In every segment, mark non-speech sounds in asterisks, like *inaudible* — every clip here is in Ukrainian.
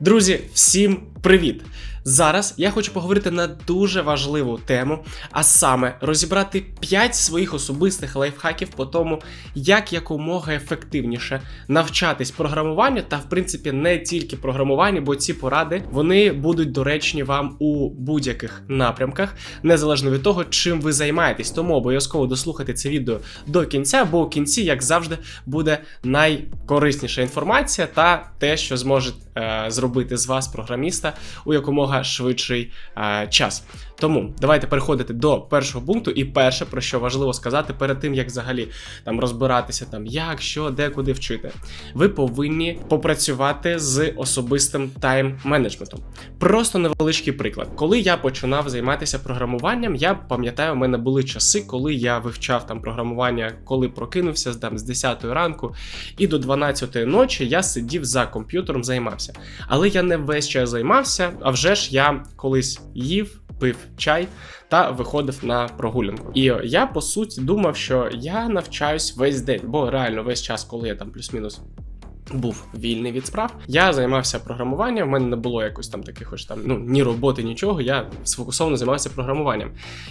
Друзі, всім привіт! Зараз я хочу поговорити на дуже важливу тему, а саме розібрати 5 своїх особистих лайфхаків по тому, як якомога ефективніше навчатись програмуванню, та в принципі не тільки програмуванню, бо ці поради вони будуть доречні вам у будь-яких напрямках, незалежно від того, чим ви займаєтесь. Тому обов'язково дослухайте це відео до кінця, бо у кінці, як завжди, буде найкорисніша інформація та те, що зможе е, зробити з вас програміста у якомога швидший е, час. Тому давайте переходити до першого пункту. І перше, про що важливо сказати перед тим, як взагалі там розбиратися, там як, що, де, куди вчити. Ви повинні попрацювати з особистим тайм-менеджментом. Просто невеличкий приклад. Коли я починав займатися програмуванням, я пам'ятаю, у мене були часи, коли я вивчав там програмування, коли прокинувся там з 10 ранку і до 12 ночі я сидів за комп'ютером, займався. Але я не весь час займався, а вже ж я колись їв. Пив чай та виходив на прогулянку. І я по суті думав, що я навчаюсь весь день, бо реально весь час, коли я там плюс-мінус. Був вільний від справ. Я займався програмуванням. в мене не було якось там таких ось там ну ні роботи, нічого. Я сфокусовано займався програмуванням.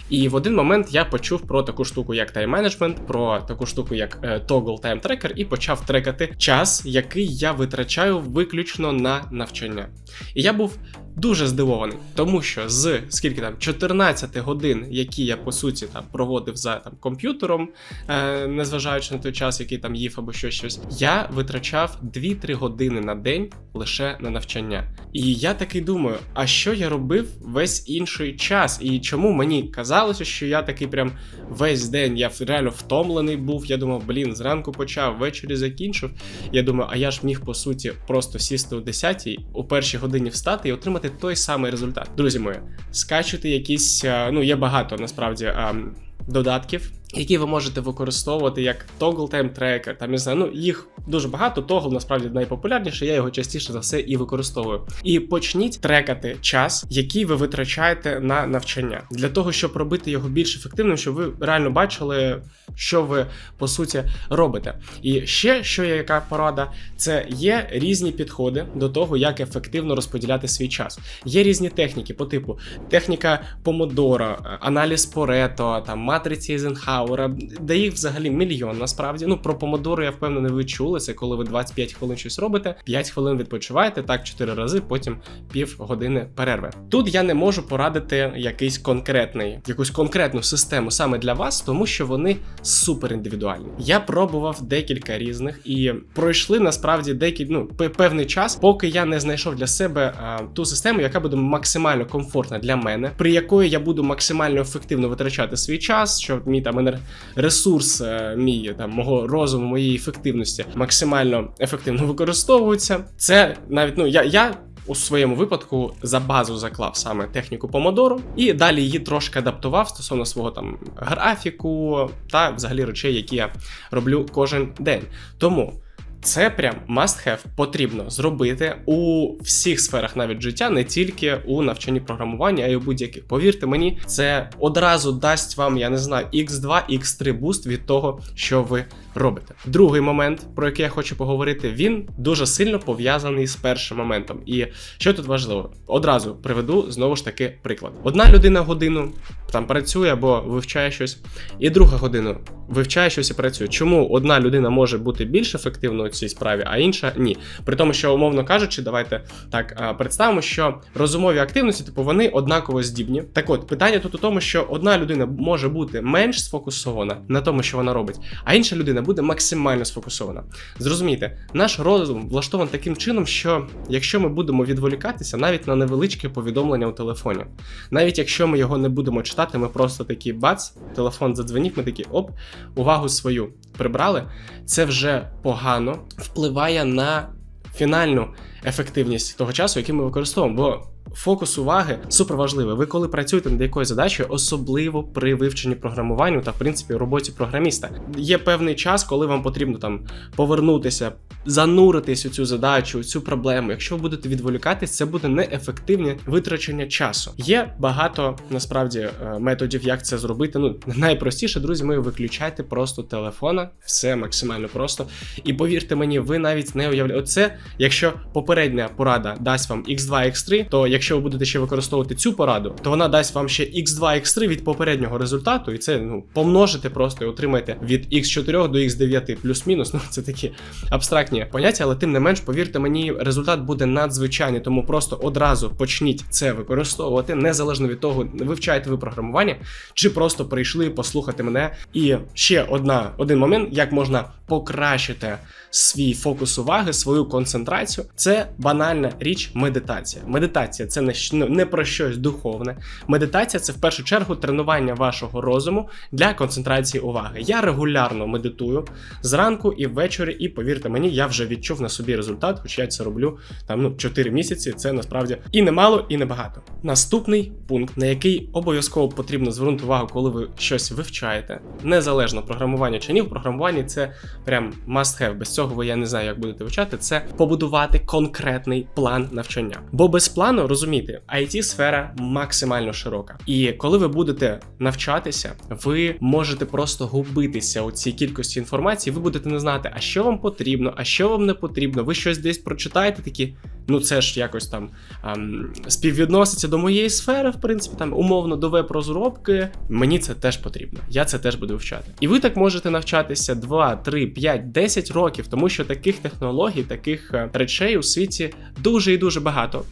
І в один момент я почув про таку штуку, як тайм-менеджмент, про таку штуку, як е, Toggle Time Tracker, і почав трекати час, який я витрачаю виключно на навчання. І я був дуже здивований, тому що з скільки там 14 годин, які я по суті там проводив за там комп'ютером, е, незважаючи на той час, який там їв або що щось, я витрачав 2-3 години на день лише на навчання. І я такий думаю: а що я робив весь інший час? І чому мені казалося, що я такий прям весь день я реально втомлений був. Я думав, блін, зранку почав, ввечері закінчив. Я думаю, а я ж міг по суті просто сісти о 10-й, у першій годині встати і отримати той самий результат. Друзі мої, скачуйте якісь, е, ну є багато насправді. ем, Додатків, які ви можете використовувати як Toggle Time Tracker, там не знаю, ну їх дуже багато. Toggle насправді найпопулярніше, я його частіше за все і використовую. І почніть трекати час, який ви витрачаєте на навчання, для того, щоб робити його більш ефективним, щоб ви реально бачили, що ви по суті робите. І ще що є яка порада, це є різні підходи до того, як ефективно розподіляти свій час. Є різні техніки, по типу техніка Помодора, аналіз Порето, там матриці Ейзенхауера, де їх взагалі мільйон насправді. Ну про помодору я впевнений, ви чули. Це коли ви 25 хвилин щось робите, 5 хвилин відпочиваєте, так 4 рази, потім пів години перерви. Тут я не можу порадити якийсь конкретний, якусь конкретну систему саме для вас, тому що вони супер індивідуальні. Я пробував декілька різних і пройшли насправді декілька ну певний час, поки я не знайшов для себе а, ту систему, яка буде максимально комфортна для мене, при якої я буду максимально ефективно витрачати свій час, щоб мій там енер- ресурс, е, мій там мого розуму, моєї ефективності максимально ефективно використовується. Це навіть ну я. я у своєму випадку за базу заклав саме техніку помодору, і далі її трошки адаптував стосовно свого там графіку та взагалі речей, які я роблю кожен день. Тому це прям must have потрібно зробити у всіх сферах навіть життя, не тільки у навчанні програмування, а й у будь-яких. Повірте мені, це одразу дасть вам, я не знаю, x2, x3 буст від того, що ви робите. Другий момент, про який я хочу поговорити, він дуже сильно пов'язаний з першим моментом. І що тут важливо? Одразу приведу знову ж таки приклад. Одна людина годину там працює або вивчає щось, і друга година вивчає щось і працює. Чому одна людина може бути більш ефективною цій справі, а інша ні? При тому, що умовно кажучи, давайте так представимо, що розумові активності, типу, вони однаково здібні. Так от питання тут у тому, що одна людина може бути менш сфокусована на тому, що вона робить, а інша людина буде максимально сфокусована. Зрозумійте, наш розум влаштований таким чином, що якщо ми будемо відволікатися навіть на невеличке повідомлення у телефоні, навіть якщо ми його не будемо читати, ми просто такі бац, телефон задзвонів, ми такі оп, увагу свою прибрали. Це вже погано впливає на фінальну ефективність того часу, який ми використовуємо. Бо фокус уваги супер важливий. Ви коли працюєте над якоюсь задачею, особливо при вивченні програмуванню та в принципі роботі програміста, є певний час, коли вам потрібно там повернутися, зануритись у цю задачу, у цю проблему. Якщо ви будете відволікатись, це буде неефективне витрачення часу. Є багато насправді е, методів, як це зробити. Ну найпростіше, друзі, ми виключайте просто телефона, все максимально просто. І повірте мені, ви навіть не уявляєте. Оце, якщо попередня порада дасть вам X2, X3, то якщо ви будете ще використовувати цю пораду, то вона дасть вам ще X2, X3 від попереднього результату, і це ну помножите просто і отримаєте від X4 до X9 плюс-мінус. Ну це такі абстрактні поняття, але тим не менш, повірте мені, результат буде надзвичайний, тому просто одразу почніть це використовувати, незалежно від того, вивчаєте ви програмування, чи просто прийшли послухати мене. І ще одна один момент, як можна покращити свій фокус уваги, свою концентрацію. Це банальна річ медитація. Медитація це не, ну, не про щось духовне. Медитація це в першу чергу тренування вашого розуму для концентрації уваги. Я регулярно медитую зранку і ввечері, і повірте мені, я вже відчув на собі результат, хоча я це роблю там ну 4 місяці. Це насправді і немало, і небагато. Наступний пункт, на який обов'язково потрібно звернути увагу, коли ви щось вивчаєте, незалежно програмування чи ні, в програмуванні це прям must have. Без цього ви я не знаю, як будете вивчати. Це побудувати конкретний план навчання. Бо без плану розумієте, it сфера максимально широка. І коли ви будете навчатися, ви можете просто губитися у цій кількості інформації. Ви будете не знати, а що вам потрібно, а що вам не потрібно. Ви щось десь прочитаєте, такі. Ну, це ж якось там ем, співвідноситься до моєї сфери, в принципі, там умовно до веб-розробки. Мені це теж потрібно. Я це теж буду вчати. І ви так можете навчатися 2, 3, 5, 10 років, тому що таких технологій, таких е, речей у світі дуже і дуже багато.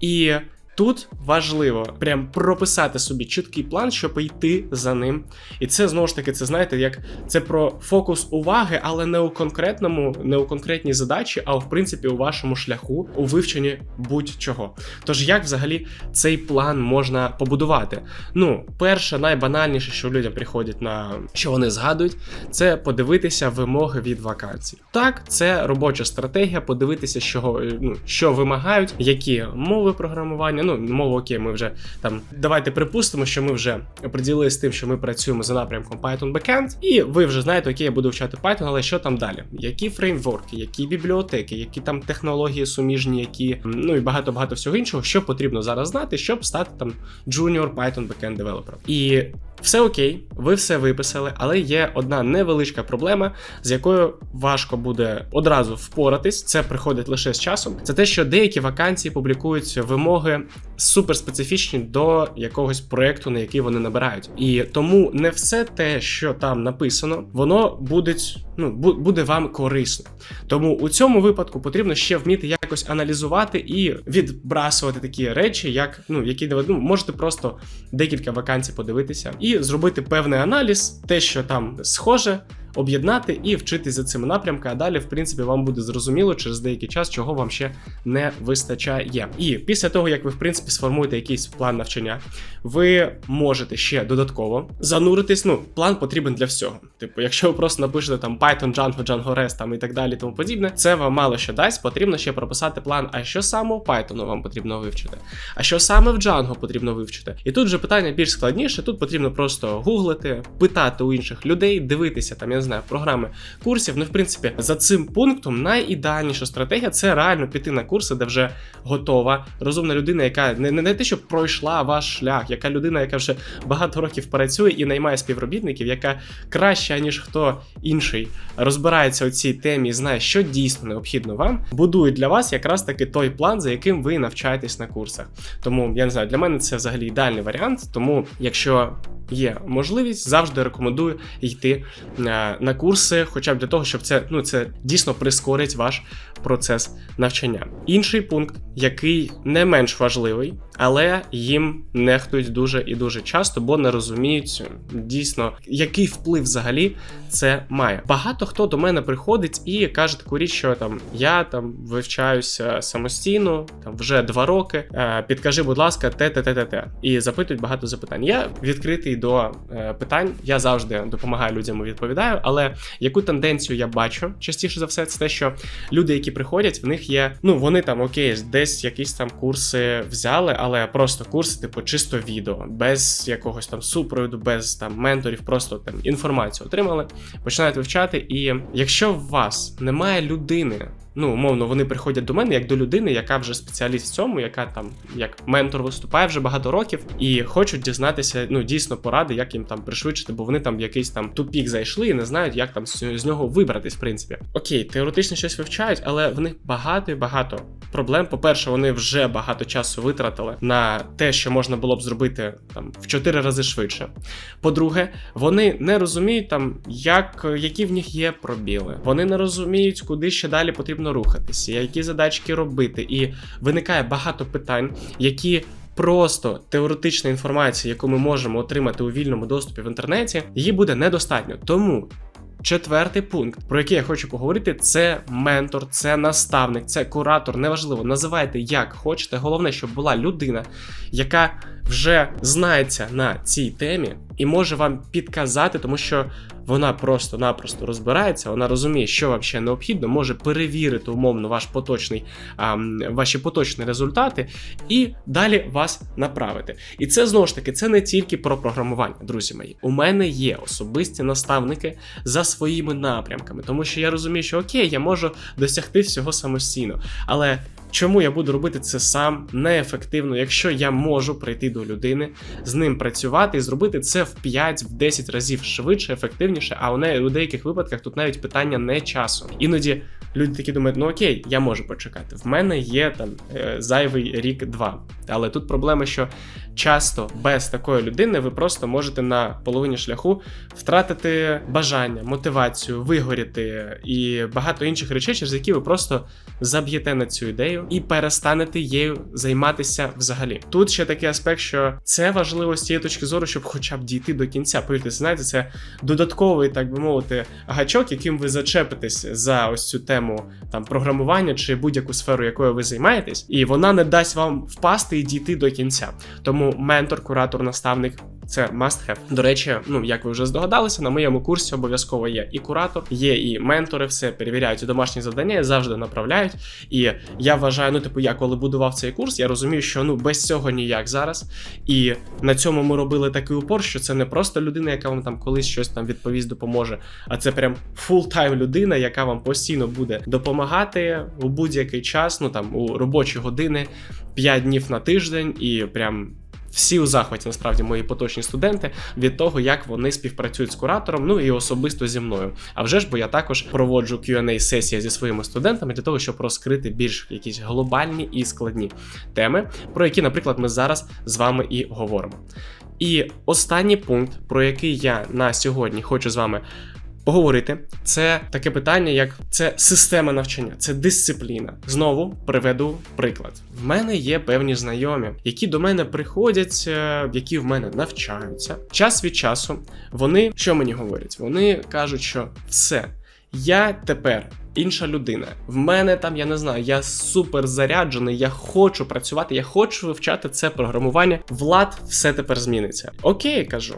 І є Тут важливо прям прописати собі чіткий план, щоб йти за ним. І це знову ж таки, це знаєте, як це про фокус уваги, але не у конкретному, не у конкретній задачі, а в принципі у вашому шляху у вивченні будь-чого. Тож як взагалі цей план можна побудувати? Ну, перше, найбанальніше, що людям приходять на що вони згадують, це подивитися вимоги від вакансій. Так, це робоча стратегія, подивитися, що, ну, що вимагають, які мови програмування. Ну, мову окей, ми вже там. Давайте припустимо, що ми вже оприділили з тим, що ми працюємо за напрямком Python Backend, і ви вже знаєте, окей, я буду вчати Python, але що там далі? Які фреймворки, які бібліотеки, які там технології суміжні, які ну і багато багато всього іншого, що потрібно зараз знати, щоб стати там junior Python Backend Developer. І все окей, ви все виписали, але є одна невеличка проблема, з якою важко буде одразу впоратись. Це приходить лише з часом. Це те, що деякі вакансії публікують вимоги суперспецифічні до якогось проекту, на який вони набирають. І тому не все те, що там написано, воно буде, ну, буде вам корисно. Тому у цьому випадку потрібно ще вміти якось аналізувати і відбрасувати такі речі, як ну, які ну, можете просто декілька вакансій подивитися і зробити певний аналіз, те, що там схоже. Об'єднати і вчитись за цими напрямками, а далі, в принципі, вам буде зрозуміло через деякий час, чого вам ще не вистачає. І після того, як ви, в принципі, сформуєте якийсь план навчання, ви можете ще додатково зануритись. Ну, план потрібен для всього. Типу, якщо ви просто напишете там Python, Django, Django REST там і так далі, тому подібне, це вам мало що дасть. Потрібно ще прописати план, а що саме у Python вам потрібно вивчити, а що саме в Django потрібно вивчити. І тут вже питання більш складніше. Тут потрібно просто гуглити, питати у інших людей, дивитися там, я знаю, програми курсів. Ну, в принципі, за цим пунктом найідеальніша стратегія це реально піти на курси, де вже готова, розумна людина, яка не, не, не те, що пройшла ваш шлях, яка людина, яка вже багато років працює і наймає співробітників, яка краще, ніж хто інший розбирається у цій темі і знає, що дійсно необхідно вам, будує для вас якраз таки той план, за яким ви навчаєтесь на курсах. Тому я не знаю, для мене це взагалі ідеальний варіант. Тому, якщо є можливість, завжди рекомендую йти е, на курси, хоча б для того, щоб це ну це дійсно прискорить ваш процес навчання. Інший пункт, який не менш важливий, але їм нехтують дуже і дуже часто, бо не розуміють дійсно, який вплив взагалі це має. Багато хто до мене приходить і каже таку річ, що там я там вивчаюся самостійно, там вже два роки. е, Підкажи, будь ласка, те, те, те, те, те. І запитують багато запитань. Я відкритий до е, питань. Я завжди допомагаю людям і відповідаю. Але яку тенденцію я бачу частіше за все, це те, що люди, які приходять, в них є, ну вони там окей, десь якісь там курси взяли, але просто курси, типу, чисто відео, без якогось там супроводу, без там менторів, просто там інформацію отримали, починають вивчати. І якщо в вас немає людини, ну умовно, вони приходять до мене як до людини, яка вже спеціаліст в цьому, яка там як ментор виступає вже багато років, і хочуть дізнатися, ну дійсно поради, як їм там пришвидшити, бо вони там в якийсь там тупік зайшли і не знають, як там з нього вибратись, в принципі. Окей, теоретично щось вивчають, але в них багато і багато проблем. По-перше, вони вже багато часу витратили на те, що можна було б зробити там в 4 рази швидше. По-друге, вони не розуміють там, як які в них є пробіли. Вони не розуміють, куди ще далі потрібно рухатися, які задачки робити. І виникає багато питань, які. Просто теоретична інформація, яку ми можемо отримати у вільному доступі в інтернеті, її буде недостатньо. Тому Четвертий пункт, про який я хочу поговорити, це ментор, це наставник, це куратор. Неважливо, називайте як хочете. Головне, щоб була людина, яка вже знається на цій темі і може вам підказати, тому що вона просто-напросто розбирається, вона розуміє, що вам ще необхідно, може перевірити умовно ваш поточний, а, ваші поточні результати, і далі вас направити. І це знову ж таки це не тільки про програмування, друзі мої. У мене є особисті наставники за своїми напрямками, тому що я розумію, що окей, я можу досягти всього самостійно, але Чому я буду робити це сам неефективно, якщо я можу прийти до людини, з ним працювати і зробити це в 5-10 разів швидше, ефективніше, а у неї у деяких випадках тут навіть питання не часу. Іноді люди такі думають, ну окей, я можу почекати. В мене є там е, зайвий рік-два. Але тут проблема, що часто без такої людини ви просто можете на половині шляху втратити бажання, мотивацію, вигоріти і багато інших речей, через які ви просто заб'єте на цю ідею і перестанете її займатися взагалі. Тут ще такий аспект, що це важливо з цієї точки зору, щоб хоча б дійти до кінця. Повірте, знаєте, це додатковий, так би мовити, гачок, яким ви зачепитесь за ось цю тему там програмування чи будь-яку сферу, якою ви займаєтесь, і вона не дасть вам впасти і дійти до кінця. Тому ментор, куратор, наставник це must have. До речі, ну як ви вже здогадалися, на моєму курсі обов'язково є і куратор, є і ментори, все перевіряють і домашні завдання, завжди направляють. І я вважаю, ну типу, я коли будував цей курс, я розумію, що ну без цього ніяк зараз. І на цьому ми робили такий упор, що це не просто людина, яка вам там колись щось там відповість, допоможе, а це прям фултайм людина, яка вам постійно буде допомагати у будь-який час, ну там у робочі години, 5 днів на тиждень, і прям всі у захваті, насправді, мої поточні студенти від того, як вони співпрацюють з куратором, ну і особисто зі мною. А вже ж, бо я також проводжу qa сесії зі своїми студентами для того, щоб розкрити більш якісь глобальні і складні теми, про які, наприклад, ми зараз з вами і говоримо. І останній пункт, про який я на сьогодні хочу з вами поговорити. Це таке питання, як це система навчання, це дисципліна. Знову приведу приклад. В мене є певні знайомі, які до мене приходять, е, які в мене навчаються. Час від часу вони що мені говорять? Вони кажуть, що все, я тепер. Інша людина. В мене там, я не знаю, я супер заряджений, я хочу працювати, я хочу вивчати це програмування. Влад, все тепер зміниться. Окей, кажу.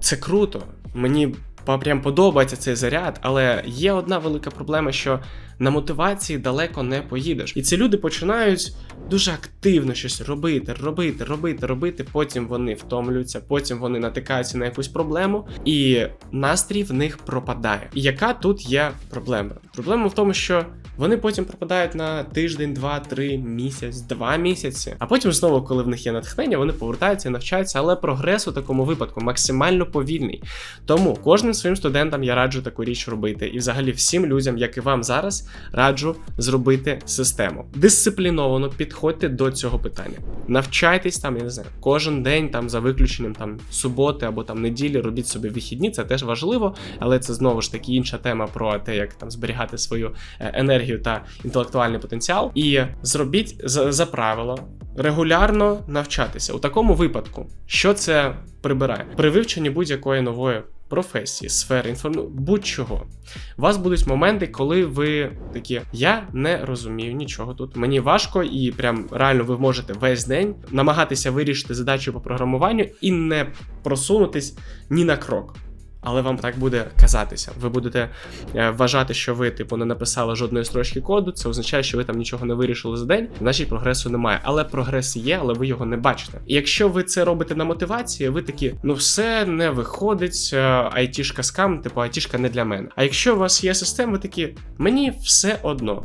Це круто. Мені прям подобається цей заряд, але є одна велика проблема, що на мотивації далеко не поїдеш. І ці люди починають дуже активно щось робити, робити, робити, робити. Потім вони втомлюються, потім вони натикаються на якусь проблему, і настрій в них пропадає. І яка тут є проблема? Проблема в тому, що вони потім пропадають на тиждень, два, три місяць, два місяці. А потім знову, коли в них є натхнення, вони повертаються і навчаються, але прогрес у такому випадку максимально повільний. Тому кожним своїм студентам я раджу таку річ робити. І взагалі всім людям, як і вам зараз, раджу зробити систему. Дисципліновано підходьте до цього питання. Навчайтесь там, я не знаю, кожен день там за виключенням там суботи або там неділі, робіть собі вихідні, це теж важливо, але це знову ж таки інша тема про те, як там зберігати свою е, енергію та інтелектуальний потенціал, і зробіть за, за правило регулярно навчатися. У такому випадку, що це прибирає? При вивченні будь-якої нової. Професії, сфери, інформу, будь-чого. У вас будуть моменти, коли ви такі, я не розумію нічого тут. Мені важко, і прям реально ви можете весь день намагатися вирішити задачу по програмуванню і не просунутись ні на крок. Але вам так буде казатися. Ви будете е, вважати, що ви, типу, не написали жодної строчки коду. Це означає, що ви там нічого не вирішили за день, значить прогресу немає. Але прогрес є, але ви його не бачите. І якщо ви це робите на мотивації, ви такі, ну все не виходить, е, айтішка скам, типу айтішка не для мене. А якщо у вас є система, ви такі, мені все одно.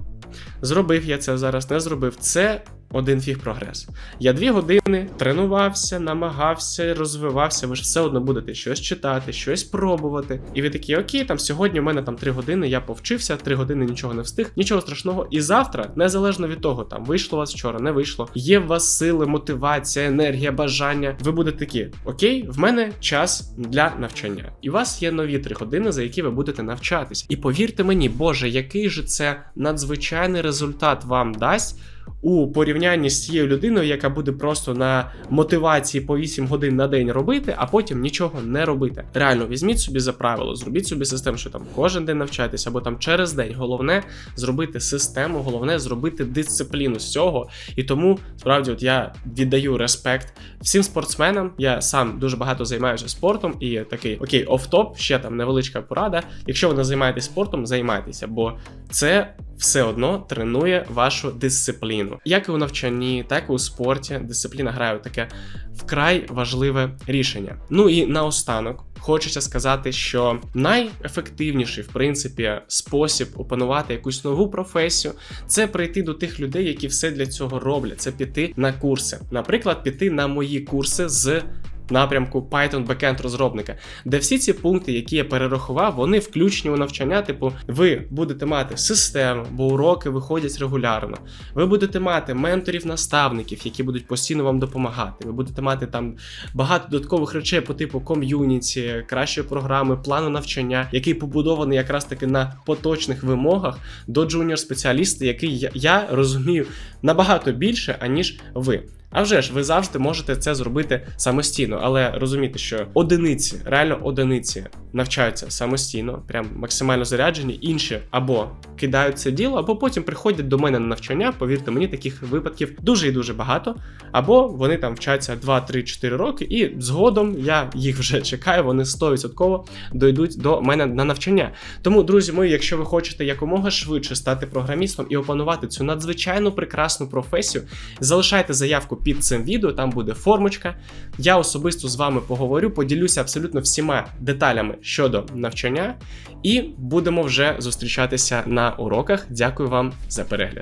Зробив я це зараз, не зробив. Це один фіг прогрес. Я дві години тренувався, намагався, розвивався. Ви ж все одно будете щось читати, щось пробувати. І ви такі, окей, там сьогодні у мене там три години, я повчився, три години нічого не встиг, нічого страшного. І завтра, незалежно від того, там вийшло у вас вчора, не вийшло. Є в вас сили, мотивація, енергія, бажання. Ви будете такі, окей, в мене час для навчання. І у вас є нові три години, за які ви будете навчатись. І повірте мені, Боже, який же це надзвичайний результат вам дасть у порівнянні з тією людиною, яка буде просто на мотивації по 8 годин на день робити, а потім нічого не робити. Реально, візьміть собі за правило, зробіть собі систему, що там кожен день навчайтесь, або там через день. Головне зробити систему, головне зробити дисципліну з цього. І тому справді, от я віддаю респект всім спортсменам. Я сам дуже багато займаюся спортом і такий окей, офтоп, ще там невеличка порада. Якщо ви не займаєтесь спортом, займайтеся, бо це все одно тренує вашу дисципліну. Як і у навчанні, так і у спорті. Дисципліна грає таке вкрай важливе рішення. Ну і наостанок. Хочеться сказати, що найефективніший, в принципі, спосіб опанувати якусь нову професію це прийти до тих людей, які все для цього роблять. Це піти на курси. Наприклад, піти на мої курси з напрямку Python Backend розробника, де всі ці пункти, які я перерахував, вони включені у навчання. Типу, ви будете мати систему, бо уроки виходять регулярно. Ви будете мати менторів-наставників, які будуть постійно вам допомагати. Ви будете мати там багато додаткових речей по типу ком'юніті, кращої програми, плану навчання, який побудований якраз таки на поточних вимогах до джуніор спеціаліста, який я розумію набагато більше, аніж ви. А вже ж ви завжди можете це зробити самостійно, але розумійте, що одиниці, реально одиниці навчаються самостійно, прям максимально заряджені. Інші або кидають це діло, або потім приходять до мене на навчання. Повірте мені, таких випадків дуже і дуже багато. Або вони там вчаться 2-3-4 роки, і згодом я їх вже *laughs* чекаю. Вони 100% дойдуть до мене на навчання. Тому, друзі мої, якщо ви хочете якомога швидше стати програмістом і опанувати цю надзвичайно прекрасну професію, залишайте заявку під цим відео, там буде формочка. Я особисто з вами поговорю, поділюся абсолютно всіма деталями щодо навчання, і будемо вже зустрічатися на уроках. Дякую вам за перегляд.